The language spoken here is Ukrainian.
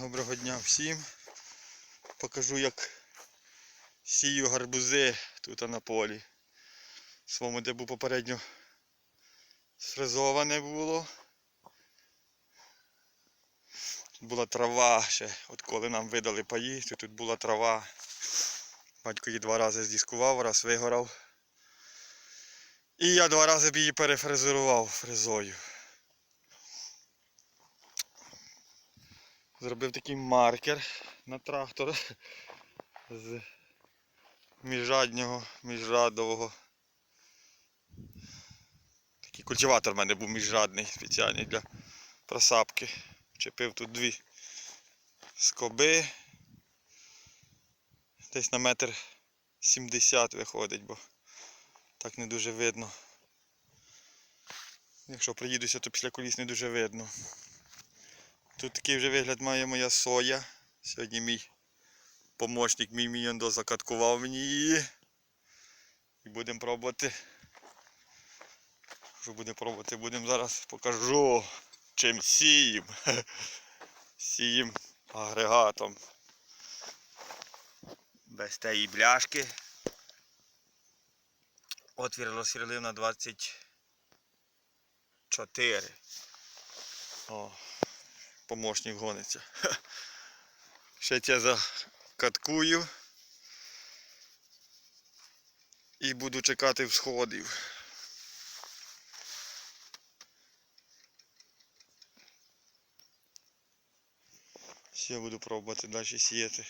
Доброго дня всім. Покажу як сію гарбузи тут на полі. Своєму, де був попередньо сфрезоване було. Була трава ще, от коли нам видали паї, тут була трава. Батько її два рази здіскував, раз вигорав. І я два рази б її перефрезерував фрезою. Зробив такий маркер на трактор з міжраднього, міжрадового. Такий культиватор в мене був міжрадний, спеціальний для просапки. Вчепив тут дві скоби. Десь на метр 70 виходить, бо так не дуже видно. Якщо приїдуся, то після коліс не дуже видно. Тут такий вже вигляд має моя соя. Сьогодні мій помощник, мій мійондо закаткував мені її. І будемо пробувати. Що будемо пробувати? Будемо зараз покажу чим сієм. Сієм агрегатом. Без тієї бляшки. Отвір розсвірлив на 24. О, помощник гониться. Ще я закаткую. І буду чекати всходів. Ще буду пробувати далі сіяти.